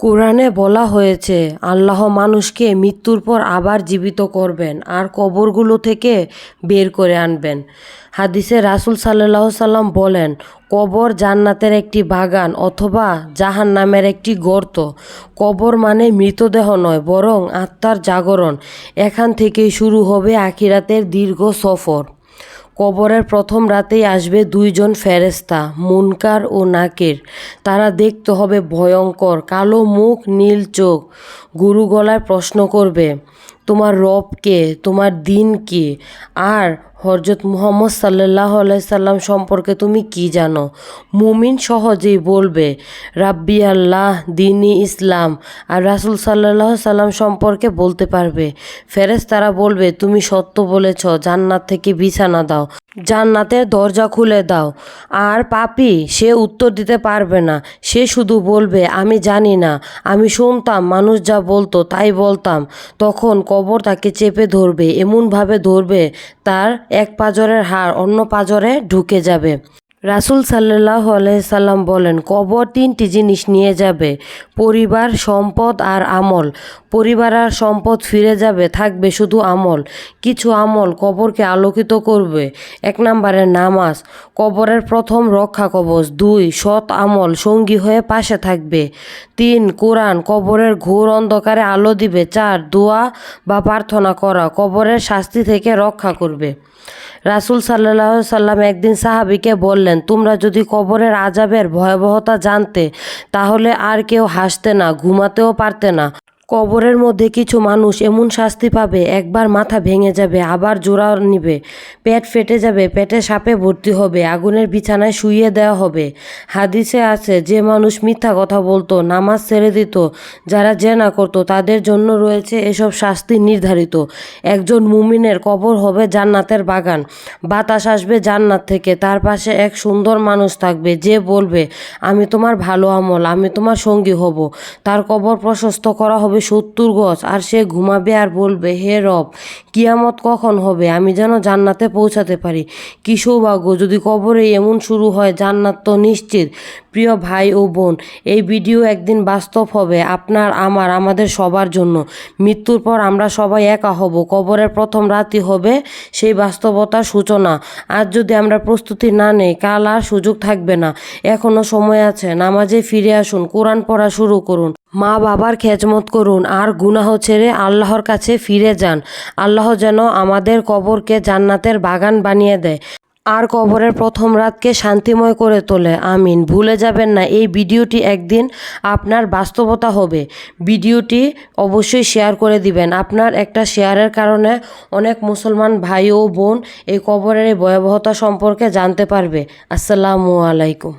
কোরআনে বলা হয়েছে, আল্লাহ মানুষকে মৃত্যুর পর আবার জীবিত করবেন আর কবরগুলো থেকে বের করে আনবেন। হাদিসে রাসুল সাল্লাহ সাল্লাম বলেন, কবর জান্নাতের একটি বাগান অথবা জাহান নামের একটি গর্ত। কবর মানে মৃতদেহ নয়, বরং আত্মার জাগরণ। এখান থেকেই শুরু হবে আখিরাতের দীর্ঘ সফর। কবরের প্রথম রাতেই আসবে দুইজন ফেরেস্তা মুনকার ও নাকের। তারা দেখতে হবে ভয়ঙ্কর, কালো মুখ, নীল চোখ। গুরু গলায় প্রশ্ন করবে, তোমার রবকে তোমার দিন কি? আর হরজত মুহম্মদ সাল্লাহ সাল্লাম সম্পর্কে তুমি কি জানো? মুমিন সহজেই বলবে, রাব্বি আল্লাহ, দিনী ইসলাম। আর রাসুল সাল্লাহ সাল্লাম সম্পর্কে বলতে পারবে। ফেরেস তারা বলবে, তুমি সত্য বলেছ, জান্নাত থেকে বিছানা দাও। জান্নাতের দরজা খুলে দাও। আর পাপি, সে উত্তর দিতে পারবে না। সে শুধু বলবে, আমি জানি না। আমি শুনতাম, মানুষ যা বলতো, তাই বলতাম। তখন কবর তাকে চেপে ধরবে, এমনভাবে ধরবে, তার এক পাজরের হাড় অন্য পাজরে ঢুকে যাবে। রাসুল সাল্লাহ সাল্লাম বলেন, কবর তিনটি জিনিস নিয়ে যাবে, পরিবার, সম্পদ আর আমল। পরিবার আর সম্পদ ফিরে যাবে, থাকবে শুধু আমল। কিছু আমল কবরকে আলোকিত করবে। এক নম্বরে নামাজ। কবরের প্রথম রক্ষা কবচ। দুই, সৎ আমল, সঙ্গী হয়ে পাশে থাকবে। তিন, কোরআন। কবরের ঘোর অন্ধকারে আলো দিবে। চার, দোয়া বা প্রার্থনা করা। কবরের শাস্তি থেকে রক্ষা করবে। রাসুল সাল্লাহ সাল্লাম একদিন সাহাবিকে বললেন, তোমরা যদি কবরের আজাবের ভয়াবহতা জানতে, তাহলে আর কেউ হাসতে না, ঘুমাতেও পারতে না। কবরের মধ্যে কিছু মানুষ এমন শাস্তি পাবে, একবার মাথা ভেঙে যাবে, আবার জোড়া নিবে, পেট ফেটে যাবে, পেটে সাপে ভর্তি হবে, আগুনের বিছানায় শুইয়ে দেওয়া হবে। হাদিসে আছে, যে মানুষ মিথ্যা কথা বলতো, নামাজ ছেড়ে দিত, যারা জেনা করতো, তাদের জন্য রয়েছে এসব শাস্তি নির্ধারিত। একজন মুমিনের কবর হবে জান্নাতের বাগান, বাতাস আসবে জান্নাত থেকে, তার পাশে এক সুন্দর মানুষ থাকবে, যে বলবে, আমি তোমার ভালো আমল, আমি তোমার সঙ্গী হব। তার কবর প্রশস্ত করা হবে সত্তর গজ আর সে ঘুমাবে আর বলবে হে রব কিয়ামত কখন হবে? আমি যেন জান্নাতে পৌঁছাতে পারি। কি সৌভাগ্য, যদি কবরে এমন শুরু হয়, জান্নাত তো নিশ্চিত। প্রিয় ভাই ও বোন, এই ভিডিও একদিন বাস্তব হবে আপনার, আমার, আমাদের সবার জন্য। মৃত্যুর পর আমরা সবাই একা হব। কবরের প্রথম রাতই হবে সেই বাস্তবতার সূচনা। আজ যদি আমরা প্রস্তুতি না নেই, কাল আর সুযোগ থাকবে না। এখনও সময় আছে, নামাজে ফিরে আসুন, কোরআন পড়া শুরু করুন। মা বাবার খেজমত করুন, আর গুনাহ ছেড়ে আল্লাহর কাছে ফিরে যান। আল্লাহ যেন আমাদের কবরকে জান্নাতের বাগান বানিয়ে দেয়। আর কবরের প্রথম রাতকে শান্তিময় করে তোলে। আমিন। ভুলে যাবেন না, এই ভিডিওটি একদিন আপনার বাস্তবতা হবে। ভিডিওটি অবশ্যই শেয়ার করে দিবেন। আপনার একটা শেয়ারের কারণে অনেক মুসলমান ভাই ও বোন এই কবরের এই ভয়াবহতা সম্পর্কে জানতে পারবে। আসসালামু আলাইকুম।